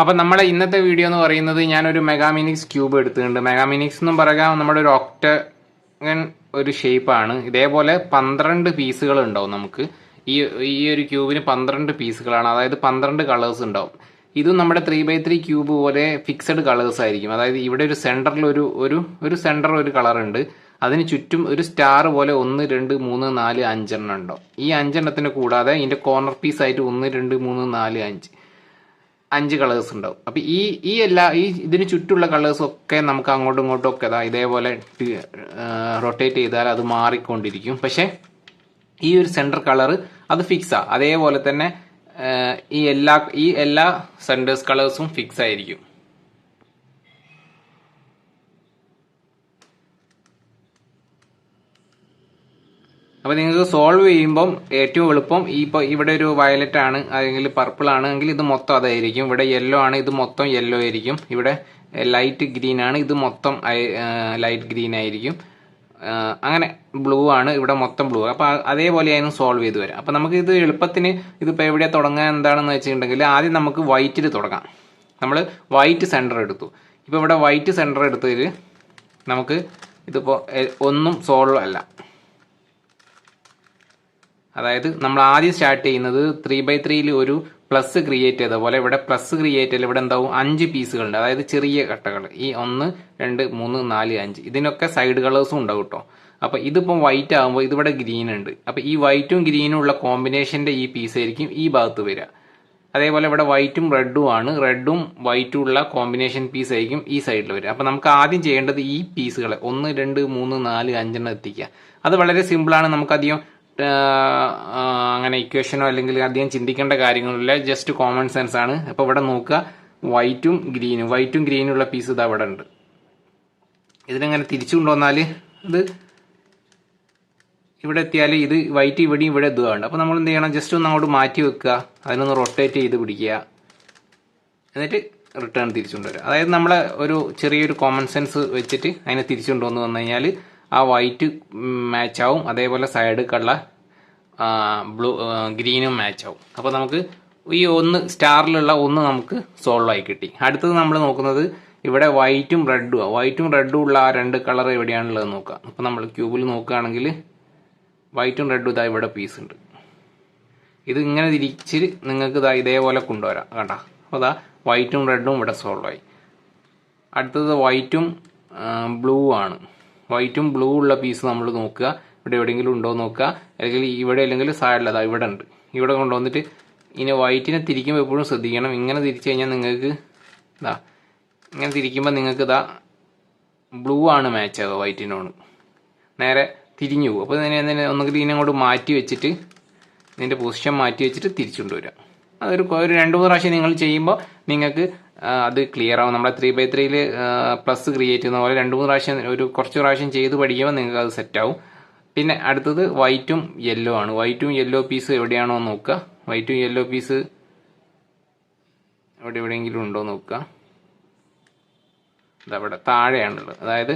അപ്പൊ നമ്മളെ ഇന്നത്തെ വീഡിയോ എന്ന് പറയുന്നത് ഞാനൊരു മെഗാമിനിക്സ് ക്യൂബ് എടുത്തിട്ടുണ്ട്. മെഗാമിനിക്സ് എന്നും പറയാം നമ്മുടെ ഒരു ഒക്ടഗൺ ഒരു ഷേപ്പാണ് ഇതേപോലെ പന്ത്രണ്ട് പീസുകൾ ഉണ്ടാവും നമുക്ക്. ഈ ഈ ഒരു ക്യൂബിന് പന്ത്രണ്ട് പീസുകളാണ് അതായത് പന്ത്രണ്ട് കളേഴ്സ് ഉണ്ടാവും. ഇതും നമ്മുടെ ത്രീ ബൈ ത്രീ ക്യൂബ് പോലെ ഫിക്സഡ് കളേഴ്സ് ആയിരിക്കും. അതായത് ഇവിടെ ഒരു സെന്ററിൽ ഒരു ഒരു ഒരു സെന്റർ ഒരു കളർ ഉണ്ട്. അതിന് ചുറ്റും ഒരു സ്റ്റാർ പോലെ ഒന്ന് രണ്ട് മൂന്ന് നാല് അഞ്ചെണ്ണം ഉണ്ടാവും. ഈ അഞ്ചെണ്ണത്തിന് കൂടാതെ ഇതിന്റെ കോർണർ പീസ് ആയിട്ട് ഒന്ന് രണ്ട് മൂന്ന് നാല് അഞ്ച്. അഞ്ച് കളേഴ്സ് ഉണ്ടാവും. അപ്പൊ ഈ ഈ എല്ലാ ഈ ഇതിന് ചുറ്റുള്ള കളേഴ്സ് ഒക്കെ നമുക്ക് അങ്ങോട്ടും ഇങ്ങോട്ടും ഒക്കെ ദാ ഇതേപോലെ റൊട്ടേറ്റ് ചെയ്താൽ അത് മാറിക്കൊണ്ടിരിക്കും. പക്ഷെ ഈ ഒരു സെന്റർ കളർ അത് ഫിക്സാ അതേപോലെ തന്നെ ഈ എല്ലാ ഈ എല്ലാ സെന്റേഴ്സ് കളേഴ്സും ഫിക്സ് ആയിരിക്കും. അപ്പൊ നിങ്ങൾക്ക് സോൾവ് ചെയ്യുമ്പം ഏറ്റവും എളുപ്പം ഈ ഇപ്പൊ ഇവിടെ ഒരു വയലറ്റ് ആണ് അല്ലെങ്കിൽ പർപ്പിൾ ആണ് എങ്കിൽ ഇത് മൊത്തം അതായിരിക്കും. ഇവിടെ യെല്ലോ ആണ് ഇത് മൊത്തം യെല്ലോ ആയിരിക്കും. ഇവിടെ ലൈറ്റ് ഗ്രീൻ ആണ് ഇത് മൊത്തം ലൈറ്റ് ഗ്രീൻ ആയിരിക്കും. അങ്ങനെ ബ്ലൂ ആണ് ഇവിടെ മൊത്തം ബ്ലൂ അപ്പൊ അ- അതേപോലെ ആയിരുന്നു സോൾവ് ചെയ്ത് വരാം അപ്പോൾ നമുക്ക് ഇത് എളുപ്പത്തിന് ഇതിപ്പോൾ എവിടെ തുടങ്ങാൻ എന്താണെന്ന് വെച്ചിട്ടുണ്ടെങ്കിൽ ആദ്യം നമുക്ക് വൈറ്റിൽ തുടങ്ങാം. നമ്മൾ വൈറ്റ് സെന്റർ എടുത്തു. ഇപ്പോൾ ഇവിടെ വൈറ്റ് സെന്റർ എടുത്തതിൽ നമുക്ക് ഇതിപ്പോൾ ഒന്നും സോൾവ് അല്ല. അതായത് നമ്മൾ ആദ്യം സ്റ്റാർട്ട് ചെയ്യുന്നത് ത്രീ ബൈ ത്രീയിൽ ഒരു പ്ലസ് ക്രിയേറ്റ് ചെയ്ത പോലെ ഇവിടെ പ്ലസ് ക്രിയേറ്റ് ചെയ്താൽ ഇവിടെ എന്താവും? അഞ്ച് പീസുകളുണ്ട് അതായത് ചെറിയ കട്ടകൾ. ഈ ഒന്ന് രണ്ട് മൂന്ന് നാല് അഞ്ച്. ഇതിനൊക്കെ സൈഡ് കളേഴ്സും ഉണ്ടാവും കേട്ടോ അപ്പൊ ഇതിപ്പം വൈറ്റ് ആകുമ്പോൾ ഇതിവിടെ ഗ്രീൻ ഉണ്ട്. അപ്പൊ ഈ വൈറ്റും ഗ്രീനും ഉള്ള കോമ്പിനേഷന്റെ ഈ പീസ് ആയിരിക്കും ഈ ഭാഗത്ത് വരിക. അതേപോലെ ഇവിടെ വൈറ്റും റെഡും ആണ്. റെഡും വൈറ്റും ഉള്ള കോമ്പിനേഷൻ പീസ് ആയിരിക്കും ഈ സൈഡിൽ വരിക. അപ്പൊ നമുക്ക് ആദ്യം ചെയ്യേണ്ടത് ഈ പീസുകളെ ഒന്ന് രണ്ട് മൂന്ന് നാല് അഞ്ചെണ്ണം എത്തിക്കുക. അത് വളരെ സിമ്പിളാണ് നമുക്കധികം അങ്ങനെ ഇക്വേഷനോ അല്ലെങ്കിൽ അധികം ചിന്തിക്കേണ്ട കാര്യങ്ങളില്ല. ജസ്റ്റ് കോമൺ സെൻസ് ആണ്. അപ്പൊ ഇവിടെ നോക്കുക. വൈറ്റും ഗ്രീനും വൈറ്റും ഗ്രീനും ഉള്ള പീസ് ഇതാ അവിടെ ഉണ്ട്. ഇതിനെങ്ങനെ തിരിച്ചു കൊണ്ടുവന്നാൽ ഇത് ഇവിടെ എത്തിയാൽ ഇത് വൈറ്റ് ഇവിടെയും ഇവിടെ ഇതുണ്ട് അപ്പോൾ നമ്മൾ എന്ത് ചെയ്യണം? ജസ്റ്റ് ഒന്ന് അങ്ങോട്ട് മാറ്റി വെക്കുക. അതിനൊന്ന് റൊട്ടേറ്റ് ചെയ്ത് പിടിക്കുക. എന്നിട്ട് റിട്ടേൺ തിരിച്ചുകൊണ്ടുവരിക. അതായത് നമ്മളെ ഒരു ചെറിയൊരു കോമൺ സെൻസ് വെച്ചിട്ട് അതിനെ തിരിച്ചുകൊണ്ടുവന്ന് വന്നു കഴിഞ്ഞാൽ ആ വൈറ്റ് മാച്ച് ആവും. അതേപോലെ സൈഡിലുള്ള ബ്ലൂ ഗ്രീനും മാച്ച് ആവും. അപ്പോൾ നമുക്ക് ഈ ഒന്ന് സ്റ്റാറിലുള്ള ഒന്ന് നമുക്ക് സോൾവ് ആയി കിട്ടി. അടുത്തത് നമ്മൾ നോക്കുന്നത് ഇവിടെ വൈറ്റും റെഡും വൈറ്റും റെഡും ഉള്ള ആ രണ്ട് കളർ എവിടെയാണുള്ളത് നോക്കുക അപ്പോൾ നമ്മൾ ക്യൂബിൽ നോക്കുകയാണെങ്കിൽ വൈറ്റും റെഡും ഇതാ ഇവിടെ പീസ് ഉണ്ട്. ഇത് ഇങ്ങനെ തിരിച്ച് നിങ്ങൾക്ക് ഇതാ ഇതേപോലെ കൊണ്ടുവരാം. കേട്ടോ അപ്പോൾ ഇതാ വൈറ്റും റെഡും ഇവിടെ സോൾവ് ആയി. അടുത്തത് വൈറ്റും ബ്ലൂ ആണ്. വൈറ്റും ബ്ലൂ ഉള്ള പീസ് നമ്മൾ നോക്കുക. ഇവിടെ എവിടെയെങ്കിലും ഉണ്ടോ നോക്കുക. അല്ലെങ്കിൽ ഇവിടെ അല്ലെങ്കിൽ സൈഡിൽ അതാ ഇവിടെ ഉണ്ട്. ഇവിടെ കൊണ്ടുവന്നിട്ട് ഇനി വൈറ്റിനെ തിരിക്കുമ്പോൾ എപ്പോഴും ശ്രദ്ധിക്കണം. ഇങ്ങനെ തിരിച്ചു കഴിഞ്ഞാൽ നിങ്ങൾക്ക് ഇതാ ഇങ്ങനെ തിരിക്കുമ്പോൾ നിങ്ങൾക്ക് ഇതാ ബ്ലൂ ആണ് മാച്ച് ആവുക വൈറ്റിനോട്. നേരെ തിരിഞ്ഞു പോകും. അപ്പോൾ ഇതിനെ ഇതിനെ ഒന്നുകിൽ ഇതിനെ അങ്ങോട്ട് മാറ്റി വെച്ചിട്ട് ഇതിന്റെ പൊസിഷൻ മാറ്റി വെച്ചിട്ട് തിരിച്ചുകൊണ്ടുവരാം അതൊരു ഒരു രണ്ട് മൂന്ന് പ്രാവശ്യം നിങ്ങൾ ചെയ്യുമ്പോൾ നിങ്ങൾക്ക് അത് ക്ലിയർ ആവും. നമ്മളെ ത്രീ ബൈ ത്രീയിൽ പ്ലസ് ക്രിയേറ്റ് ചെയ്യുന്ന പോലെ രണ്ട് മൂന്ന് പ്രാവശ്യം ഒരു കുറച്ച് പ്രാവശ്യം ചെയ്ത് പഠിക്കുമ്പോൾ നിങ്ങൾക്ക് അത് സെറ്റ് ആവും. പിന്നെ അടുത്തത് വൈറ്റും യെല്ലോ ആണ്. വൈറ്റും യെല്ലോ പീസ് എവിടെയാണോ നോക്കുക. വൈറ്റും യെല്ലോ പീസ് എവിടെ എവിടെയെങ്കിലും ഉണ്ടോ നോക്കുക. അതവിടെ താഴെയാണുള്ളത്. അതായത്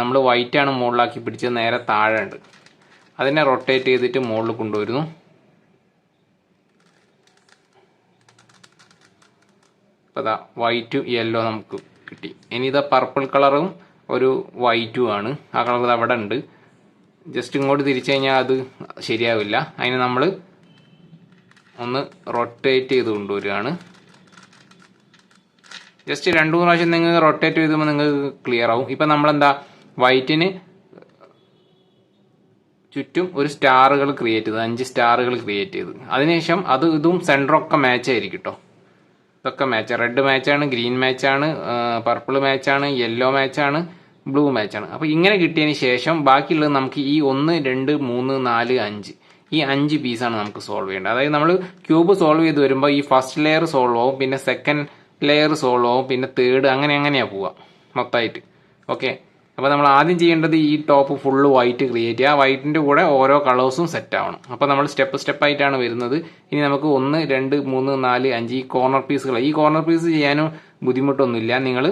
നമ്മൾ വൈറ്റാണ് മുകളിലാക്കി പിടിച്ചത് നേരെ താഴെ ഉണ്ട് അതിനെ റൊട്ടേറ്റ് ചെയ്തിട്ട് മുകളിൽ കൊണ്ടുവരുന്നു. അപ്പോൾ വൈറ്റ് യെല്ലോ നമുക്ക് കിട്ടി. ഇനി ഇതാ പർപ്പിൾ കളറും ഒരു വൈറ്റും ആണ്. ആ കളർ അവിടെ ഉണ്ട്. ജസ്റ്റ് ഇങ്ങോട്ട് തിരിച്ചു കഴിഞ്ഞാൽ അത് ശരിയാവില്ല. അതിന് നമ്മൾ ഒന്ന് റൊട്ടേറ്റ് ചെയ്ത് കൊണ്ടുവരികയാണ്. ജസ്റ്റ് രണ്ടു മൂന്ന് പ്രാവശ്യം നിങ്ങൾ റൊട്ടേറ്റ് ചെയ്തുമ്പോൾ നിങ്ങൾക്ക് ക്ലിയർ ആവും. ഇപ്പം നമ്മളെന്താ വൈറ്റിന് ചുറ്റും ഒരു സ്റ്റാറുകൾ ക്രിയേറ്റ് ചെയ്ത് അഞ്ച് സ്റ്റാറുകൾ ക്രിയേറ്റ് ചെയ്ത് അതിനുശേഷം അത് ഇതും സെന്ററൊക്കെ മാച്ച് ആയിരിക്കും കേട്ടോ ഇതൊക്കെ മാച്ച് റെഡ് മാച്ചാണ് ഗ്രീൻ മാച്ചാണ് പർപ്പിൾ മാച്ചാണ് യെല്ലോ മാച്ചാണ് ബ്ലൂ മാച്ചാണ് അപ്പോൾ ഇങ്ങനെ കിട്ടിയതിന് ശേഷം ബാക്കിയുള്ളത് നമുക്ക് ഈ ഒന്ന് രണ്ട് മൂന്ന് നാല് അഞ്ച്. ഈ അഞ്ച് പീസാണ് നമുക്ക് സോൾവ് ചെയ്യേണ്ടത്. അതായത് നമ്മൾ ക്യൂബ് സോൾവ് ചെയ്ത് വരുമ്പോൾ ഈ ഫസ്റ്റ് ലെയർ സോൾവ് ആവും പിന്നെ സെക്കൻഡ് ലെയർ സോൾവ് ആവും പിന്നെ തേർഡ് അങ്ങനെ അങ്ങനെയാണ് പോവുക മൊത്തമായിട്ട് ഓക്കെ അപ്പോൾ നമ്മൾ ആദ്യം ചെയ്യേണ്ടത് ഈ ടോപ്പ് ഫുള്ള് വൈറ്റ് ക്രിയേറ്റ് ചെയ്യുക. വൈറ്റിന്റെ കൂടെ ഓരോ കളേഴ്സും സെറ്റ് ആവണം. അപ്പോൾ നമ്മൾ സ്റ്റെപ്പ് സ്റ്റെപ്പ് ആയിട്ടാണ് വരുന്നത്. ഇനി നമുക്ക് ഒന്ന് രണ്ട് മൂന്ന് നാല് അഞ്ച് ഈ കോർണർ പീസുകൾ ഈ കോർണർ പീസ് ചെയ്യാനും ബുദ്ധിമുട്ടൊന്നുമില്ല. നിങ്ങൾ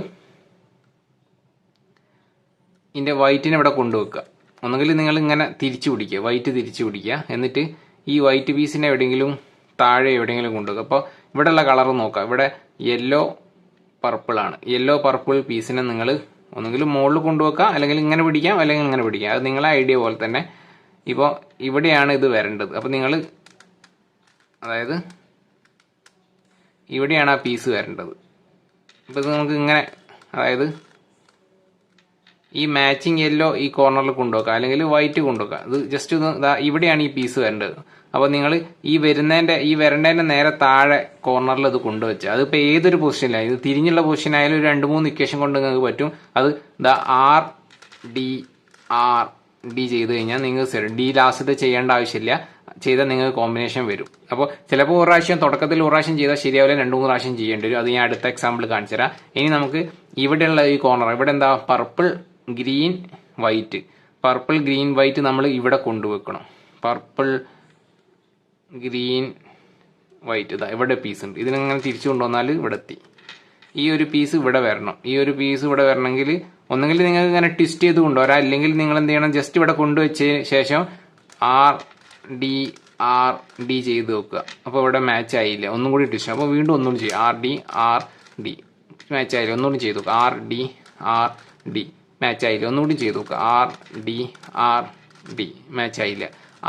ഇതിന്റെ വൈറ്റിനെ ഇവിടെ കൊണ്ടുവെക്കുക. ഒന്നുകിൽ നിങ്ങൾ ഇങ്ങനെ തിരിച്ചു പിടിക്കുക. വൈറ്റ് തിരിച്ചു പിടിക്കുക. എന്നിട്ട് ഈ വൈറ്റ് പീസിനെ എവിടെയെങ്കിലും താഴെ എവിടെയെങ്കിലും കൊണ്ടുവെക്കുക. അപ്പോൾ ഇവിടെയുള്ള കളർ നോക്കുക ഇവിടെ യെല്ലോ പർപ്പിളാണ് യെല്ലോ പർപ്പിൾ പീസിനെ നിങ്ങൾ ഒന്നുകിൽ മുകളിൽ കൊണ്ടുവെക്കാം അല്ലെങ്കിൽ ഇങ്ങനെ പിടിക്കാം അല്ലെങ്കിൽ ഇങ്ങനെ പിടിക്കാം. അത് നിങ്ങളെ ഐഡിയ പോലെ തന്നെ. ഇപ്പോൾ ഇവിടെയാണ് ഇത് വരേണ്ടത്. അപ്പോൾ നിങ്ങൾ അതായത് ഇവിടെയാണ് ആ പീസ് വരേണ്ടത്. അപ്പോൾ ഇത് നമുക്ക് ഇങ്ങനെ അതായത് ഈ മാച്ചിങ് യെല്ലോ ഈ കോർണറിൽ കൊണ്ടുവെക്കാം അല്ലെങ്കിൽ വൈറ്റ് കൊണ്ടുവെക്കാം. ഇത് ജസ്റ്റ് ഇതാ ഇവിടെയാണ് ഈ പീസ് വരേണ്ടത്. അപ്പോൾ നിങ്ങൾ ഈ വരുന്നതിന്റെ ഈ വരേണ്ടതിന്റെ നേരെ താഴെ കോർണറിൽ ഇത് കൊണ്ടുവച്ച്. അതിപ്പോൾ ഏതൊരു പൊസിഷനിലായി ഇത് തിരിഞ്ഞുള്ള പൊസിഷനായാലും ഒരു രണ്ട് മൂന്ന് ഇക്വേഷൻ കൊണ്ട് നിങ്ങൾക്ക് പറ്റും. അത് the R D R D ചെയ്ത് കഴിഞ്ഞാൽ നിങ്ങൾക്ക് ഡി ലാസ്റ്റ് ചെയ്യേണ്ട ആവശ്യമില്ല. ചെയ്താൽ നിങ്ങൾക്ക് കോമ്പിനേഷൻ വരും. അപ്പോൾ ചിലപ്പോൾ ഒരു പ്രാവശ്യം തുടക്കത്തിൽ ഒരു പ്രാവശ്യം ചെയ്താൽ ശരിയാവില്ല രണ്ട് മൂന്ന് പ്രാവശ്യം ചെയ്യേണ്ടി വരും. അത് ഞാൻ അടുത്ത എക്സാമ്പിൾ കാണിച്ചു തരാം. ഇനി നമുക്ക് ഇവിടെയുള്ള ഈ കോർണർ ഇവിടെ എന്താ? Purple green white purple green white നമ്മൾ ഇവിടെ കൊണ്ടുവെക്കണം. പർപ്പിൾ ഗ്രീൻ വൈറ്റ് ഇതാ ഇവിടെ പീസ് ഉണ്ട്. ഇതിനങ്ങനെ തിരിച്ചു കൊണ്ടുവന്നാൽ ഇവിടെ എത്തി ഈ ഒരു പീസ് ഇവിടെ വരണം. ഈ ഒരു പീസ് ഇവിടെ വരണമെങ്കിൽ ഒന്നെങ്കിൽ നിങ്ങൾക്ക് ഇങ്ങനെ ട്വിസ്റ്റ് ചെയ്ത് കൊണ്ടുവരാം. അല്ലെങ്കിൽ നിങ്ങൾ എന്ത് ചെയ്യണം? ജസ്റ്റ് ഇവിടെ കൊണ്ടുവച്ച ശേഷം ആർ ഡി ആർ ഡി ചെയ്ത് വെക്കുക. അപ്പോൾ ഇവിടെ മാച്ച് ആയില്ല? ഒന്നും കൂടി ട്വിസ്റ്റ് അപ്പോൾ വീണ്ടും ഒന്നുകൂടി ചെയ്യും. R D R D match ആയില്ല? ഒന്നുകൂടി ചെയ്ത് നോക്കുക R D R D match ആയില്ല? ഒന്നുകൂടി ചെയ്ത് നോക്കുക R D R D match ആയില്ല?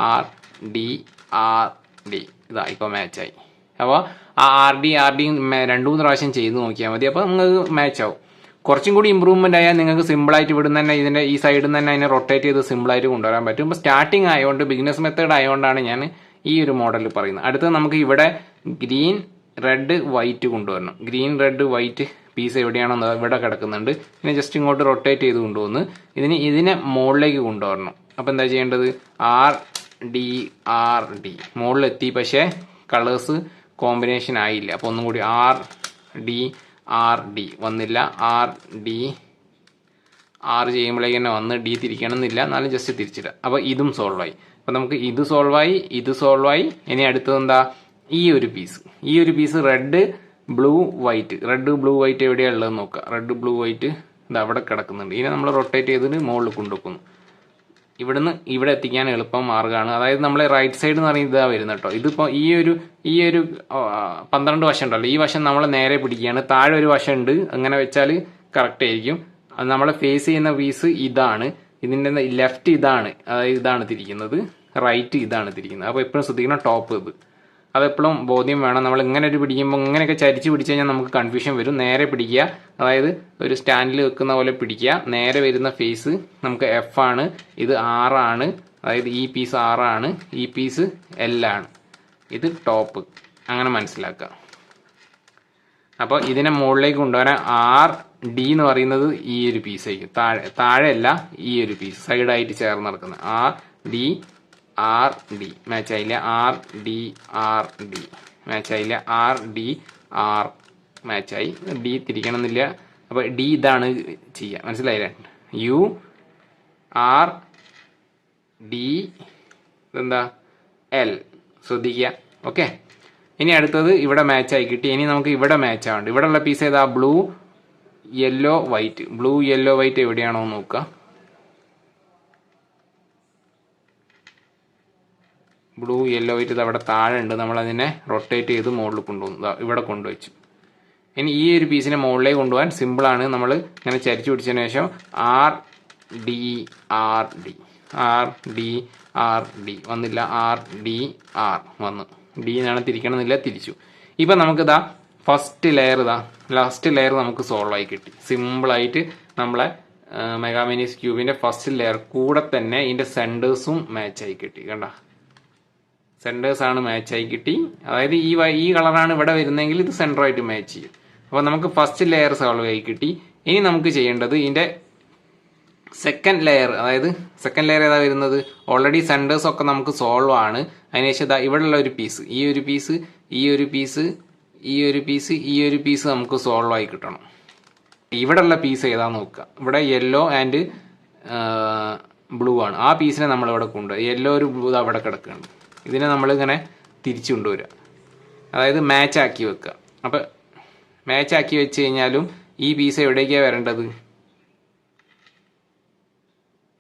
ആർ ഡി ആർ ഡി ഇതാ ഇപ്പോൾ ആയി. അപ്പോൾ ആ ആർ ഡി ആർ ഡി രണ്ടു മൂന്ന് പ്രാവശ്യം ചെയ്ത് നോക്കിയാൽ മതി. അപ്പോൾ നിങ്ങൾക്ക് മാച്ച് ആവും. കുറച്ചും കൂടി ഇമ്പ്രൂവ്മെന്റ് ആയാൽ നിങ്ങൾക്ക് സിമ്പിളായിട്ട് ഇവിടുന്ന് തന്നെ ഇതിന്റെ ഈ സൈഡിൽ നിന്ന് തന്നെ അതിനെ റൊട്ടേറ്റ് ചെയ്ത് സിമ്പിളായിട്ട് കൊണ്ടുവരാൻ പറ്റും. ഇപ്പോൾ സ്റ്റാർട്ടിങ് ആയതുകൊണ്ട് ബിഗിനസ് മെത്തേഡ് ആയതുകൊണ്ടാണ് ഞാൻ ഈ ഒരു മോഡൽ പറയുന്നത്. അടുത്ത് നമുക്ക് ഇവിടെ ഗ്രീൻ റെഡ് വൈറ്റ് കൊണ്ടുവരണം. ഗ്രീൻ റെഡ് വൈറ്റ് പീസ് എവിടെയാണോ ഇവിടെ കിടക്കുന്നുണ്ട്. ഇതിനെ ജസ്റ്റ് ഇങ്ങോട്ട് റൊട്ടേറ്റ് ചെയ്ത് കൊണ്ടുവന്ന് ഇതിന് ഇതിനെ മുകളിലേക്ക് കൊണ്ടുവരണം. അപ്പോൾ എന്താ ചെയ്യേണ്ടത്? ആർ ഡി ആർ ഡി മുകളിലെത്തി പക്ഷേ കളേഴ്സ് കോമ്പിനേഷൻ ആയില്ല. അപ്പോൾ ഒന്നും കൂടി ആർ ഡി ആർ ഡി വന്നില്ല. ആർ ഡി ആറ് ചെയ്യുമ്പോഴേക്ക് തന്നെ വന്ന് ഡി തിരിക്കണം എന്നില്ല. എന്നാലും ജസ്റ്റ് തിരിച്ചിടുക. അപ്പോൾ ഇതും സോൾവായി അപ്പോൾ നമുക്ക് ഇത് സോൾവായി ഇത് സോൾവായി ഇനി അടുത്തത് എന്താ? ഈ ഒരു പീസ് ഈ ഒരു piece red blue white red blue white എവിടെയാണ് ഉള്ളതെന്ന് നോക്കുക. റെഡ് ബ്ലൂ വൈറ്റ് ഇത് അവിടെ കിടക്കുന്നുണ്ട്. ഇതിനെ നമ്മൾ റൊട്ടേറ്റ് ചെയ്തിട്ട് മുകളിൽ കൊണ്ടുവെക്കുന്നു. ഇവിടുന്ന് ഇവിടെ എത്തിക്കാൻ എളുപ്പം മാർഗമാണ് അതായത് നമ്മളെ റൈറ്റ് സൈഡ് എന്ന് പറയുന്നത് ഇതാ വരുന്നത് കേട്ടോ ഇതിപ്പോൾ ഈ ഒരു ഈ ഒരു പന്ത്രണ്ട് വശം ഉണ്ടല്ലോ. ഈ വശം നമ്മൾ നേരെ പിടിക്കുകയാണ്. താഴെ ഒരു വശം ഉണ്ട്. അങ്ങനെ വെച്ചാൽ കറക്റ്റ് ആയിരിക്കും. അത് നമ്മളെ ഫേസ് ചെയ്യുന്ന പീസ് ഇതാണ്. ഇതിന്റെ ലെഫ്റ്റ് ഇതാണ്. അതായത് ഇതാണ് തിരിക്കുന്നത്. റൈറ്റ് ഇതാണ് തിരിക്കുന്നത്. അപ്പോൾ എപ്പോഴും ശ്രദ്ധിക്കണം ടോപ്പ് ഇത്. അതെപ്പോഴും ബോധ്യം വേണം. നമ്മൾ ഇങ്ങനെ ഒരു പിടിക്കുമ്പോൾ ഇങ്ങനെയൊക്കെ ചരിച്ച് പിടിച്ചു കഴിഞ്ഞാൽ നമുക്ക് കൺഫ്യൂഷൻ വരും. നേരെ പിടിക്കുക. അതായത് ഒരു സ്റ്റാൻഡിൽ വെക്കുന്ന പോലെ പിടിക്കുക. നേരെ വരുന്ന ഫേസ് നമുക്ക് എഫ് ആണ്. ഇത് ആർ ആണ്. അതായത് ഈ പീസ് ആർ ആണ്. ഈ പീസ് എൽ ആണ്. ഇത് ടോപ്പ് അങ്ങനെ മനസ്സിലാക്കുക. അപ്പോൾ ഇതിനെ മുകളിലേക്ക് കൊണ്ടുവരാൻ ആർ ഡി എന്ന് പറയുന്നത് ഈ ഒരു പീസ് ആയിരിക്കും താഴെ താഴെയല്ല ഈ ഒരു പീസ് സൈഡായിട്ട് ചേർന്ന് നടക്കുന്നത് R D R D match ആയില്ല? R D R D match ആയില്ല? ആർ ഡി ആർ മാച്ചായി ഡി തിരിക്കണമെന്നില്ല. അപ്പോൾ ഡി ഇതാണ് ചെയ്യുക മനസ്സിലായില്ലേ? യു ആർ ഡി എന്താ എൽ ശ്രദ്ധിക്കുക. ഓക്കെ ഇനി അടുത്തത് ഇവിടെ മാച്ച് ആയി കിട്ടി. ഇനി നമുക്ക് ഇവിടെ മാച്ച് ആവുന്നുണ്ട് ഇവിടെ ഉള്ള പീസ് ഏതാ? Blue yellow white blue yellow white എവിടെയാണോ നോക്കുക. ബ്ലൂ യെല്ലോ ഇത് അവിടെ താഴെ ഉണ്ട്. നമ്മൾ അതിനെ റൊട്ടേറ്റ് ചെയ്ത് മുകളിൽ കൊണ്ടുവന്നു. ദാ ഇവിടെ കൊണ്ടുവച്ചു. ഇനി ഈ ഒരു പീസിനെ മുകളിലേക്ക് കൊണ്ടുപോകാൻ സിമ്പിളാണ് നമ്മൾ ഇങ്ങനെ ചരിച്ചു പിടിച്ചതിന് ശേഷം R D R D R D R D വന്നില്ല. ആർ ഡി ആർ വന്നു. ഡി എന്നാണ് തിരിക്കണമെന്നില്ല തിരിച്ചു. ഇപ്പം നമുക്കിതാ ഫസ്റ്റ് ലെയർ ഇതാ ലാസ്റ്റ് ലെയർ നമുക്ക് സോൾവ് ആയി കിട്ടി. സിമ്പിളായിട്ട് നമ്മളെ മെഗാമിനിസ് ക്യൂബിന്റെ ഫസ്റ്റ് ലെയർ കൂടെ തന്നെ ഇതിന്റെ സെന്റേഴ്സും മാച്ചായി കിട്ടി. കണ്ട? സെന്റേഴ്സ് ആണ് മാച്ച് ആയി കിട്ടി. അതായത് ഈ ഈ കളറാണ് ഇവിടെ വരുന്നതെങ്കിൽ ഇത് സെന്റർ ആയിട്ട് മാച്ച് ചെയ്യും. അപ്പോൾ നമുക്ക് ഫസ്റ്റ് ലെയർ സോൾവ് ആയി കിട്ടി. ഇനി നമുക്ക് ചെയ്യേണ്ടത് ഇതിന്റെ സെക്കൻഡ് ലെയർ അതായത് സെക്കൻഡ് ലെയർ ഏതാ വരുന്നത്? ഓൾറെഡി സെന്റേഴ്സ് ഒക്കെ നമുക്ക് സോൾവ് ആണ്. അതിനുശേഷം ദാ ഉള്ള ഒരു പീസ് ഈ ഒരു പീസ് ഈ ഒരു പീസ് ഈ ഒരു പീസ് ഈ ഒരു പീസ് നമുക്ക് സോൾവ് ആയി കിട്ടണം. ഇവിടെയുള്ള പീസ് ഏതാ നോക്കുക. ഇവിടെ യെല്ലോ ആൻഡ് ബ്ലൂ ആണ്. ആ പീസിനെ നമ്മൾ ഇവിടെ കൊണ്ടുപോയി യെല്ലോ ഒരു ബ്ലൂ അവിടെ കിടക്കുന്നുണ്ട്. ഇതിനെ നമ്മളിങ്ങനെ തിരിച്ചു കൊണ്ടുവരിക. അതായത് മാച്ച് ആക്കി വെക്കുക. അപ്പം മാച്ച് ആക്കി വെച്ച് കഴിഞ്ഞാലും ഈ പീസ് എവിടേക്കാണ് വരേണ്ടത്?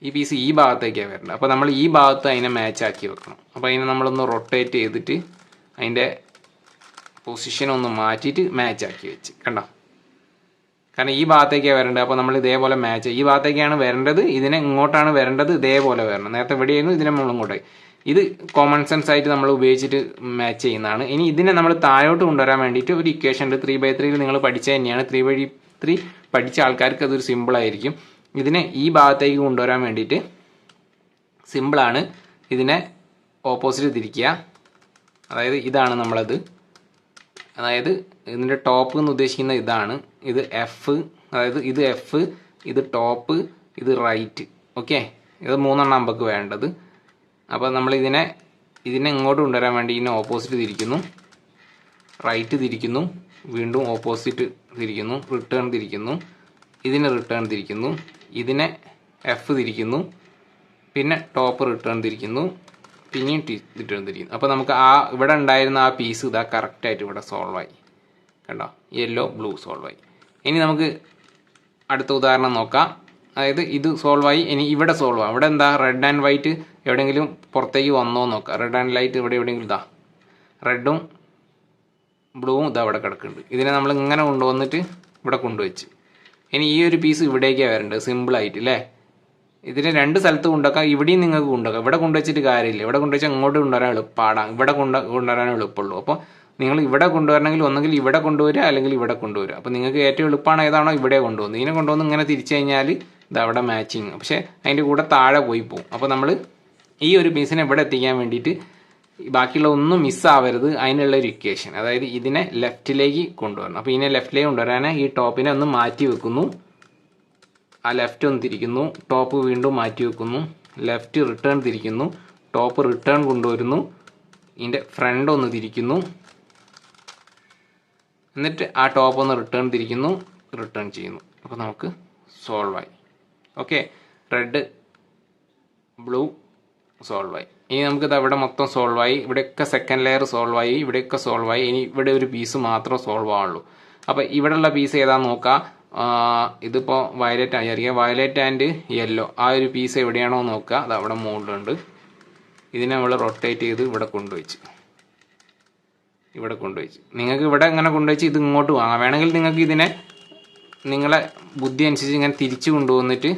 ഈ പീസ് ഈ ഭാഗത്തേക്കാണ് വരേണ്ടത്. അപ്പോൾ നമ്മൾ ഈ ഭാഗത്ത് അതിനെ മാച്ച് ആക്കി വെക്കണം. അപ്പോൾ അതിനെ നമ്മളൊന്ന് റൊട്ടേറ്റ് ചെയ്തിട്ട് അതിന്റെ പൊസിഷൻ ഒന്ന് മാറ്റിയിട്ട് മാച്ച് ആക്കി വെച്ച്. കണ്ടോ? കാരണം ഈ ഭാഗത്തേക്കാണ് വരേണ്ടത്. അപ്പോൾ നമ്മൾ ഇതേപോലെ മാച്ച് ഈ ഭാഗത്തേക്കാണ് വരേണ്ടത്. ഇതിനെ ഇങ്ങോട്ടാണ് വരേണ്ടത്. ഇതേപോലെ വരണം. നേരത്തെ എവിടെയായിരുന്നു ഇതിനെ നമ്മൾ ഇങ്ങോട്ടായി. ഇത് കോമൺ സെൻസ് ആയിട്ട് നമ്മൾ ഉപയോഗിച്ചിട്ട് മാച്ച് ചെയ്യുന്നതാണ്. ഇനി ഇതിനെ നമ്മൾ താഴോട്ട് കൊണ്ടുവരാൻ വേണ്ടിയിട്ട് ഒരു ഇക്വേഷൻ ഉണ്ട്. ത്രീ ബൈ ത്രീയിൽ നിങ്ങൾ പഠിച്ച തന്നെയാണ്. ത്രീ ബൈ ത്രീ പഠിച്ച ആൾക്കാർക്ക് അതൊരു സിമ്പിൾ ആയിരിക്കും. ഇതിനെ ഈ ഭാഗത്തേക്ക് കൊണ്ടുവരാൻ വേണ്ടിയിട്ട് സിമ്പിളാണ് ഇതിനെ ഓപ്പോസിറ്റ് തിരിക്കുക. അതായത് ഇതാണ് നമ്മളത്. അതായത് ഇതിന്റെ ടോപ്പ് എന്ന് ഉദ്ദേശിക്കുന്ന ഇതാണ്. ഇത് എഫ് അതായത് ഇത് എഫ് ഇത് ടോപ്പ് ഇത് റൈറ്റ് ഓക്കെ ഇത് മൂന്നെണ്ണം നമുക്ക് വേണ്ടത്. അപ്പോൾ നമ്മൾ ഇതിനെ ഇതിനെ ഇങ്ങോട്ട് കൊണ്ടുവരാൻ വേണ്ടി ഇതിനെ ഓപ്പോസിറ്റ് തിരിക്കുന്നു. റൈറ്റ് തിരിക്കുന്നു. വീണ്ടും ഓപ്പോസിറ്റ് തിരിക്കുന്നു. റിട്ടേൺ തിരിക്കുന്നു. ഇതിനെ റിട്ടേൺ തിരിക്കുന്നു. ഇതിനെ എഫ് തിരിക്കുന്നു. പിന്നെ ടോപ്പ് റിട്ടേൺ തിരിക്കുന്നു. പിന്നെയും റിട്ടേൺ തിരിക്കുന്നു. അപ്പോൾ നമുക്ക് ആ ഇവിടെ ഉണ്ടായിരുന്ന ആ പീസ് ഇതാ കറക്റ്റായിട്ട് ഇവിടെ സോൾവ് ആയി. കണ്ടോ? യെല്ലോ ബ്ലൂ സോൾവ് ആയി. ഇനി നമുക്ക് അടുത്ത ഉദാഹരണം നോക്കാം. അതായത് ഇത് സോൾവ് ആയി. ഇനി ഇവിടെ സോൾവ് ആവും ഇവിടെ എന്താ? റെഡ് ആൻഡ് വൈറ്റ് എവിടെയെങ്കിലും പുറത്തേക്ക് വന്നോ നോക്കാം റെഡ് ആൻഡ് ലൈറ്റ് ഇവിടെ എവിടെയെങ്കിലും ഇതാ. റെഡും ബ്ലൂവും ഇതാ ഇവിടെ കിടക്കുന്നുണ്ട്. ഇതിനെ നമ്മൾ ഇങ്ങനെ കൊണ്ടുവന്നിട്ട് ഇവിടെ കൊണ്ടുവച്ച്. ഇനി ഈ ഒരു പീസ് ഇവിടേക്കാണ് വരേണ്ടത്. സിമ്പിളായിട്ട് അല്ലേ ഇതിനെ രണ്ട് സ്ഥലത്ത് കൊണ്ടുവെക്കാം. ഇവിടെയും നിങ്ങൾക്ക് കൊണ്ടുവെക്കാം. ഇവിടെ കൊണ്ടുവച്ചിട്ട് കാര്യമില്ല. ഇവിടെ കൊണ്ടുവച്ചാൽ അങ്ങോട്ട് കൊണ്ടുവരാൻ എളുപ്പമാണ് ഇവിടെ കൊണ്ട് കൊണ്ടുവരാൻ എളുപ്പമുള്ളൂ. അപ്പോൾ നിങ്ങൾ ഇവിടെ കൊണ്ടുവരണമെങ്കിൽ ഒന്നെങ്കിൽ ഇവിടെ കൊണ്ടുവരിക അല്ലെങ്കിൽ ഇവിടെ കൊണ്ടുവരിക. അപ്പോൾ നിങ്ങൾക്ക് ഏറ്റവും എളുപ്പമാണ് ഏതാണോ ഇവിടെ കൊണ്ടുവന്ന് ഇതിനെ കൊണ്ടുവന്ന് ഇങ്ങനെ തിരിച്ചു കഴിഞ്ഞാൽ അവിടെ മാച്ചിങ് പക്ഷേ അതിന്റെ കൂടെ താഴെ പോയി പോകും അപ്പോൾ നമ്മൾ ഈ ഒരു പീസിനെ ഇവിടെ എത്തിക്കാൻ വേണ്ടിയിട്ട് ബാക്കിയുള്ള ഒന്നും മിസ്സാവരുത് അതിനുള്ള ഒരു ഇക്വേഷൻ അതായത് ഇതിനെ ലെഫ്റ്റിലേക്ക് കൊണ്ടുവരണം. അപ്പോൾ ഇതിനെ ലെഫ്റ്റിലേക്ക് കൊണ്ടുവരാനെ ഈ ടോപ്പിനെ ഒന്ന് മാറ്റി വെക്കുന്നു. ആ ലെഫ്റ്റ് ഒന്ന് തിരിക്കുന്നു. ടോപ്പ് വീണ്ടും മാറ്റി വെക്കുന്നു. ലെഫ്റ്റ് റിട്ടേൺ തിരിക്കുന്നു. ടോപ്പ് റിട്ടേൺ കൊണ്ടുവരുന്നു. ഇതിന്റെ ഫ്രണ്ട് ഒന്ന് തിരിക്കുന്നു. എന്നിട്ട് ആ ടോപ്പ് ഒന്ന് റിട്ടേൺ തിരിക്കുന്നു. റിട്ടേൺ ചെയ്യുന്നു. അപ്പോൾ നമുക്ക് സോൾവായി ഓക്കെ. റെഡ് ബ്ലൂ സോൾവ് ആയി ഇനി നമുക്ക് ഇത് അവിടെ മൊത്തം സോൾവ് ആയി ഇവിടെയൊക്കെ സെക്കൻഡ് ലെയർ സോൾവ് ആയി ഇവിടെയൊക്കെ സോൾവ് ആയി ഇനി ഇവിടെ ഒരു പീസ് മാത്രം സോൾവ് ആവുള്ളൂ. അപ്പോൾ ഇവിടെയുള്ള പീസ് ഏതാന്ന് നോക്കാം? ഇതിപ്പോ ഇതിപ്പോൾ വയലറ്റ് ആയിരിക്കും. വയലറ്റ് ആൻഡ് യെല്ലോ ആ ഒരു പീസ് എവിടെയാണോ നോക്കുക അത് അവിടെ മുകളിലുണ്ട് ഇതിനെ നമ്മൾ റൊട്ടേറ്റ് ചെയ്ത് ഇവിടെ കൊണ്ടുവച്ച്. ഇവിടെ കൊണ്ടുവച്ച്. നിങ്ങൾക്ക് ഇവിടെ ഇങ്ങനെ കൊണ്ടുവച്ച് ഇത് ഇങ്ങോട്ട് വാങ്ങാം വേണമെങ്കിൽ നിങ്ങൾക്ക് ഇതിനെ നിങ്ങളെ ബുദ്ധി അനുസരിച്ച് ഇങ്ങനെ തിരിച്ചു കൊണ്ടുവന്നിട്ട്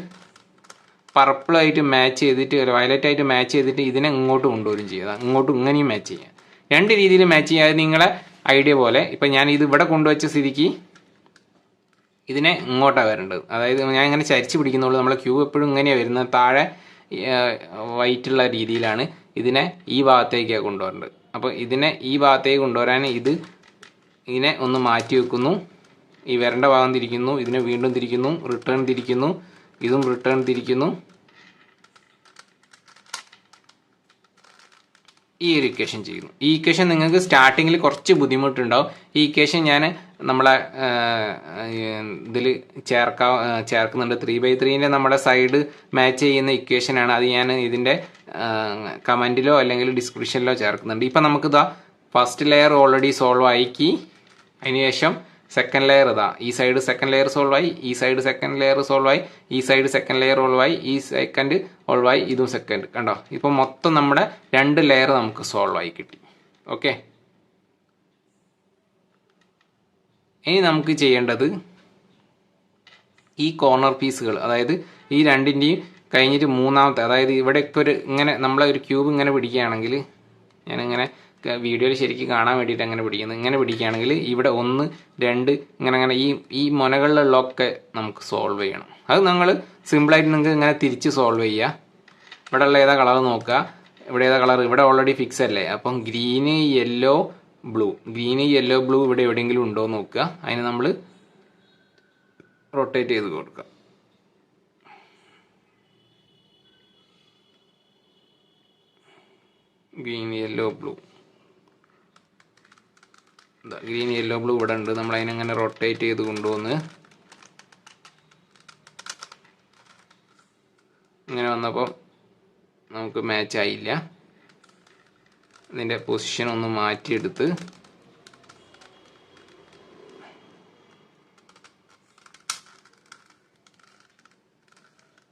പർപ്പിളായിട്ട് മാച്ച് ചെയ്തിട്ട് വയലറ്റ് ആയിട്ട് മാച്ച് ചെയ്തിട്ട് ഇതിനെ ഇങ്ങോട്ട് കൊണ്ടുവരും ചെയ്യുക. ഇങ്ങോട്ടും ഇങ്ങനെയും മാച്ച് ചെയ്യാം രണ്ട് രീതിയിൽ മാച്ച് ചെയ്യാം. അത് നിങ്ങളെ ഐഡിയ പോലെ ഇപ്പം ഞാൻ ഇത് ഇവിടെ കൊണ്ടുവച്ച സ്ഥിതിക്ക് ഇതിനെ ഇങ്ങോട്ടാണ് വരേണ്ടത്. അതായത് ഞാൻ ഇങ്ങനെ ചരിച്ച് പിടിക്കുന്നുള്ളൂ. നമ്മളെ ക്യൂ എപ്പോഴും ഇങ്ങനെയാണ് വരുന്നത്. താഴെ വൈറ്റുള്ള രീതിയിലാണ് ഇതിനെ ഈ ഭാഗത്തേക്കാണ് കൊണ്ടുവരേണ്ടത്. അപ്പോൾ ഇതിനെ ഈ ഭാഗത്തേക്ക് കൊണ്ടുവരാൻ ഇത് ഇതിനെ ഒന്ന് മാറ്റി വെക്കുന്നു. ഈ വരേണ്ട ഭാഗം തിരിക്കുന്നു ഇതിനെ വീണ്ടും തിരിക്കുന്നു റിട്ടേൺ തിരിക്കുന്നു ഇതും റിട്ടേൺ തിരിക്കുന്നു. ഈ ഒരു ഇക്വേഷൻ ചെയ്യുന്നു. ഈ ഇക്വേഷൻ നിങ്ങൾക്ക് സ്റ്റാർട്ടിങ്ങിൽ കുറച്ച് ബുദ്ധിമുട്ടുണ്ടാവും. ഈ ഇക്വേഷൻ ഞാൻ നമ്മളെ ഇതിൽ ചേർക്കാ ചേർക്കുന്നുണ്ട്. ത്രീ ബൈ ത്രീന്റെ നമ്മുടെ സൈഡ് മാച്ച് ചെയ്യുന്ന ഇക്വേഷനാണ് അത് ഞാൻ ഇതിന്റെ കമന്റിലോ അല്ലെങ്കിൽ ഡിസ്ക്രിപ്ഷനിലോ ചേർക്കുന്നുണ്ട്. ഇപ്പം നമുക്കിതാ ഫസ്റ്റ് ലെയർ ഓൾറെഡി സോൾവ് ആക്കി അതിനുശേഷം സെക്കൻഡ് ലെയർ ഇതാ. ഈ സൈഡ് സെക്കൻഡ് ലെയർ സോൾവ് ആയി ഈ സൈഡ് സെക്കൻഡ് ലെയർ സോൾവ് ആയി ഈ സൈഡ് സെക്കൻഡ് ലെയർ സോൾവ് ആയി ഈ സെക്കൻഡ് സോൾവ് ആയി ഇതും സെക്കൻഡ് കണ്ടോ? ഇപ്പൊ മൊത്തം നമ്മുടെ രണ്ട് ലെയർ നമുക്ക് സോൾവ് ആയി കിട്ടി. ഓക്കെ ഇനി നമുക്ക് ചെയ്യേണ്ടത് ഈ കോർണർ പീസുകൾ അതായത് ഈ രണ്ടിന്റെയും കഴിഞ്ഞിട്ട് മൂന്നാമത്തെ അതായത് ഇവിടെ ഇവിടെയൊക്കെ ഒരു ഇങ്ങനെ നമ്മളെ ഒരു ക്യൂബ് ഇങ്ങനെ പിടിക്കുകയാണെങ്കിൽ ഞാനിങ്ങനെ വീഡിയോയിൽ ശരിക്കും കാണാൻ വേണ്ടിയിട്ട് അങ്ങനെ പിടിക്കുന്നത് ഇങ്ങനെ പിടിക്കുകയാണെങ്കിൽ ഇവിടെ ഒന്ന് രണ്ട് ഇങ്ങനെ അങ്ങനെ ഈ ഈ മുനകളിലുള്ളതൊക്കെ നമുക്ക് സോൾവ് ചെയ്യണം. അത് നിങ്ങൾ സിമ്പിളായിട്ട് നിങ്ങൾക്ക് ഇങ്ങനെ തിരിച്ച് സോൾവ് ചെയ്യുക. ഇവിടെ ഉള്ള ഏതാ കളർ നോക്കുക. ഇവിടെ ഏതാ കളർ ഇവിടെ ഓൾറെഡി ഫിക്സ് അല്ലേ? അപ്പം green yellow blue green yellow blue ഇവിടെ എവിടെയെങ്കിലും ഉണ്ടോ എന്ന് നോക്കുക. അതിന് നമ്മൾ റൊട്ടേറ്റ് ചെയ്ത് കൊടുക്കുക. Green yellow blue green yellow blue ഇവിടെ ഉണ്ട് നമ്മൾ അതിനങ്ങനെ റൊട്ടേറ്റ് ചെയ്ത് കൊണ്ടുവന്ന് ഇങ്ങനെ വന്നപ്പോൾ നമുക്ക് മാച്ച് ആയില്ല. ഇതിന്റെ പൊസിഷൻ ഒന്ന് മാറ്റിയെടുത്ത്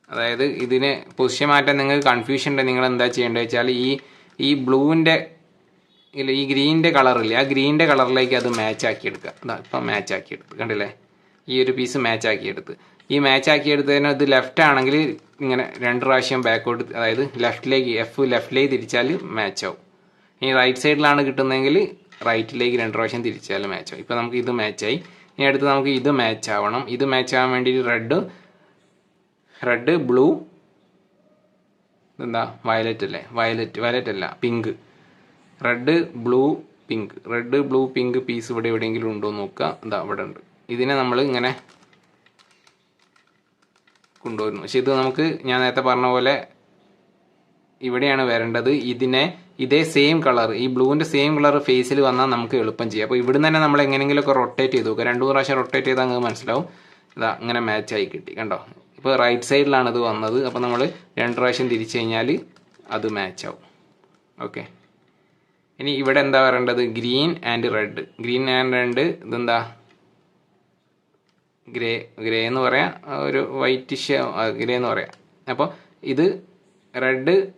അതായത് ഇതിനെ പൊസിഷൻ മാറ്റാൻ നിങ്ങൾക്ക് കൺഫ്യൂഷൻ ഉണ്ട് നിങ്ങൾ എന്താ ചെയ്യേണ്ടത് വെച്ചാൽ ഈ ഈ ബ്ലൂവിന്റെ ഇല്ല ഈ ഗ്രീന്റെ കളറില്ലേ? ആ ഗ്രീന്റെ കളറിലേക്ക് അത് മാച്ച് ആക്കി എടുക്കുക. അതാ ഇപ്പം മാച്ച് ആക്കി എടുത്ത്. കണ്ടില്ലേ? ഈ ഒരു പീസ് മാച്ച് ആക്കിയെടുത്ത് ഈ മാച്ച് ആക്കിയെടുത്തതിന് ഇത് ലെഫ്റ്റ് ആണെങ്കിൽ ഇങ്ങനെ രണ്ട് പ്രാവശ്യം ബാക്കോട്ട് അതായത് ലെഫ്റ്റിലേക്ക് എഫ് ലെഫ്റ്റിലേക്ക് തിരിച്ചാൽ മാച്ച് ആവും. ഇനി റൈറ്റ് സൈഡിലാണ് കിട്ടുന്നതെങ്കിൽ റൈറ്റിലേക്ക് രണ്ട് പ്രാവശ്യം തിരിച്ചാൽ മാച്ച് ആവും. നമുക്ക് ഇത് മാച്ചായി ഇനി അടുത്ത് നമുക്ക് ഇത് മാച്ച് ആവണം. ഇത് മാച്ച് ആവാൻ വേണ്ടി റെഡ് റെഡ് ബ്ലൂ എന്താ വയലറ്റ് അല്ലേ? വയലറ്റ് വയലറ്റ് അല്ല pink red blue pink red blue pink piece ഇവിടെ എവിടെയെങ്കിലും ഉണ്ടോ എന്ന് നോക്കുക. അതാ അവിടെ ഉണ്ട്. ഇതിനെ നമ്മൾ ഇങ്ങനെ കൊണ്ടുവരുന്നു. പക്ഷെ ഇത് നമുക്ക് ഞാൻ നേരത്തെ പറഞ്ഞ പോലെ ഇവിടെയാണ് വരേണ്ടത്. ഇതിനെ ഇതേ സെയിം കളർ ഈ ബ്ലൂവിന്റെ സെയിം കളർ ഫേസിൽ വന്നാൽ നമുക്ക് എളുപ്പം ചെയ്യാം. അപ്പോൾ ഇവിടുന്ന് തന്നെ നമ്മൾ എങ്ങനെയെങ്കിലുമൊക്കെ റൊട്ടേറ്റ് ചെയ്ത് നോക്കുക. രണ്ടു പ്രാവശ്യം റൊട്ടേറ്റ് ചെയ്താൽ അങ്ങ് മനസ്സിലാവും. ഇതാ അങ്ങനെ മാച്ചായി കിട്ടി. കണ്ടോ? ഇപ്പോൾ റൈറ്റ് സൈഡിലാണ് ഇത് വന്നത്. അപ്പോൾ നമ്മൾ രണ്ട് പ്രാവശ്യം തിരിച്ചു കഴിഞ്ഞാൽ അത് മാച്ചാവും ഓക്കെ ഇനി ഇവിടെ എന്താ പറയേണ്ടത്? Green and red. Green and red ഇതെന്താ? ഗ്രേ ഗ്രേ എന്ന് പറയാം. ഒരു വൈറ്റിഷ് ഗ്രേ എന്ന് പറയാം. അപ്പോൾ ഇത് red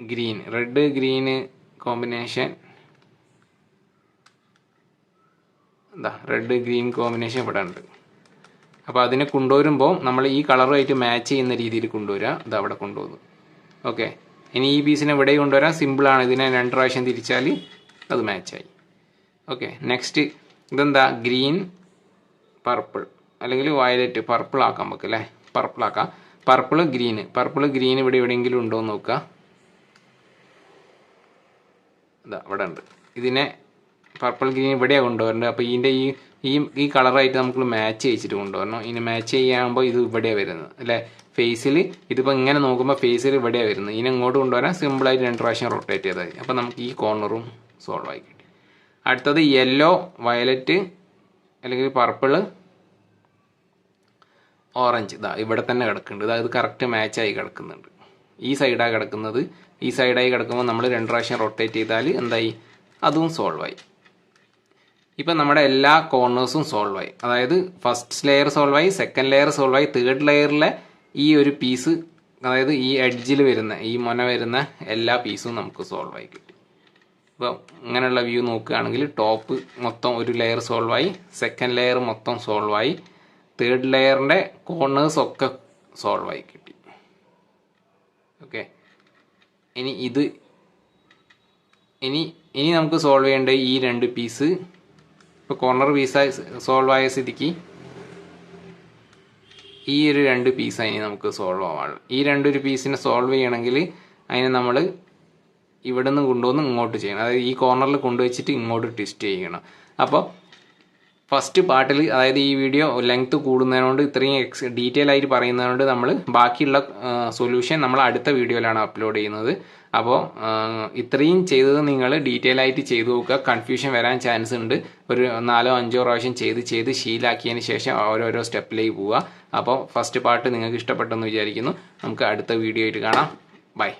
green. Red green combination. എന്താ റെഡ് ഗ്രീൻ കോമ്പിനേഷൻ ഇവിടെ ഉണ്ട്. അപ്പോൾ അതിനെ കൊണ്ടുവരുമ്പോൾ നമ്മൾ ഈ കളറുമായിട്ട് മാച്ച് ചെയ്യുന്ന രീതിയിൽ കൊണ്ടുവരിക ഇത് അവിടെ കൊണ്ടുവന്നു. ഓക്കെ. ഇനി ഈ പീസിനെ ഇവിടെ കൊണ്ടുവരാൻ സിമ്പിളാണ് ഇതിനെ രണ്ട് പ്രാവശ്യം തിരിച്ചാൽ അത് മാച്ചായി ഓക്കെ നെക്സ്റ്റ് ഇതെന്താ? ഗ്രീൻ പർപ്പിൾ അല്ലെങ്കിൽ വയലറ്റ് പർപ്പിൾ ആക്കാം നമുക്ക് അല്ലേ? പർപ്പിൾ ആക്കാം. പർപ്പിൾ ഗ്രീന് പർപ്പിൾ ഗ്രീൻ ഇവിടെ എവിടെയെങ്കിലും ഉണ്ടോ എന്ന് നോക്കുക. ഇതാ ഇവിടെ ഉണ്ട്. ഇതിനെ പർപ്പിൾ ഗ്രീൻ ഇവിടെയാണ് കൊണ്ടുവരേണ്ടത്. അപ്പോൾ ഇതിന്റെ ഈ ഈ ഈ കളറായിട്ട് നമുക്ക് മാച്ച് ചെയ്യിച്ചിട്ട് കൊണ്ടുവരണം. ഇനി മാച്ച് ചെയ്യാകുമ്പോൾ ഇത് ഇവിടെയാണ് വരുന്നത്. അല്ലേ? ഫേസിൽ ഇതിപ്പോൾ ഇങ്ങനെ നോക്കുമ്പോൾ ഫേസിൽ ഇവിടെയാണ് വരുന്നത്. ഇനി ഇങ്ങോട്ട് കൊണ്ടുവരാൻ സിമ്പിളായിട്ട് രണ്ട് പ്രാവശ്യം റൊട്ടേറ്റ് ചെയ്താൽ മതി. അപ്പോൾ നമുക്ക് ഈ കോർണറും സോൾവ് ആയി കിട്ടി. അടുത്തത് യെല്ലോ വയലറ്റ് അല്ലെങ്കിൽ പർപ്പിൾ ഓറഞ്ച് ഇതാ ഇവിടെ തന്നെ കിടക്കുന്നുണ്ട്. ഇത് കറക്റ്റ് മാച്ചായി കിടക്കുന്നുണ്ട്. ഈ സൈഡാണ് കിടക്കുന്നത്. ഈ സൈഡായി കിടക്കുമ്പോൾ നമ്മൾ രണ്ട് പ്രാവശ്യം റൊട്ടേറ്റ് ചെയ്താൽ എന്തായി? അതും സോൾവ് ആയി. ഇപ്പം നമ്മുടെ എല്ലാ കോർണേഴ്സും സോൾവായി അതായത് ഫസ്റ്റ് ലെയർ സോൾവായി സെക്കൻഡ് ലെയർ സോൾവായി തേർഡ് ലെയറിലെ ഈ ഒരു പീസ് അതായത് ഈ എഡ്ജിൽ വരുന്ന ഈ മൊന വരുന്ന എല്ലാ പീസും നമുക്ക് സോൾവ് ആയി കിട്ടി. അപ്പോൾ ഇങ്ങനെയുള്ള വ്യൂ നോക്കുകയാണെങ്കിൽ ടോപ്പ് മൊത്തം ഒരു ലെയർ സോൾവ് ആയി സെക്കൻഡ് ലെയർ മൊത്തം സോൾവ് ആയി തേർഡ് ലെയറിന്റെ കോർണേഴ്സ് ഒക്കെ സോൾവ് ആയി കിട്ടി. ഓക്കെ ഇനി ഇത് ഇനി ഇനി നമുക്ക് സോൾവ് ചെയ്യേണ്ട ഈ രണ്ട് പീസ് ഇപ്പോൾ കോർണർ പീസായി സോൾവ് ആയ സ്ഥിതിക്ക് ഈ ഒരു രണ്ട് പീസ് അതിന് നമുക്ക് സോൾവ് ആവാനുള്ളൂ ഈ രണ്ടൊരു പീസിനെ സോൾവ് ചെയ്യണമെങ്കിൽ അതിനെ നമ്മൾ ഇവിടെ നിന്ന് കൊണ്ടുവന്ന് ഇങ്ങോട്ട് ചെയ്യണം. അതായത് ഈ കോർണറിൽ കൊണ്ടുവച്ചിട്ട് ഇങ്ങോട്ട് ട്വിസ്റ്റ് ചെയ്യണം. അപ്പോൾ ഫസ്റ്റ് പാർട്ടിൽ അതായത് ഈ വീഡിയോ ലെങ്ത് കൂടുന്നതിനോണ്ട് ഇത്രയും എക്സ് ഡീറ്റെയിൽ ആയിട്ട് പറയുന്നതുകൊണ്ട് നമ്മൾ ബാക്കിയുള്ള സൊല്യൂഷൻ നമ്മൾ അടുത്ത വീഡിയോയിലാണ് അപ്ലോഡ് ചെയ്യുന്നത്. അപ്പോൾ ഇത്രയും ചെയ്തത് നിങ്ങൾ ഡീറ്റെയിൽ ആയിട്ട് ചെയ്തു നോക്കുക. കൺഫ്യൂഷൻ വരാൻ ചാൻസ് ഉണ്ട്. ഒരു നാലോ അഞ്ചോ പ്രാവശ്യം ചെയ്ത് ചെയ്ത് ശീലാക്കിയതിന് ശേഷം ഓരോരോ സ്റ്റെപ്പിലേക്ക് പോവുക. അപ്പോൾ ഫസ്റ്റ് പാർട്ട് നിങ്ങൾക്ക് ഇഷ്ടപ്പെട്ടെന്ന് വിചാരിക്കുന്നു. നമുക്ക് അടുത്ത വീഡിയോ ആയിട്ട് കാണാം. ബൈ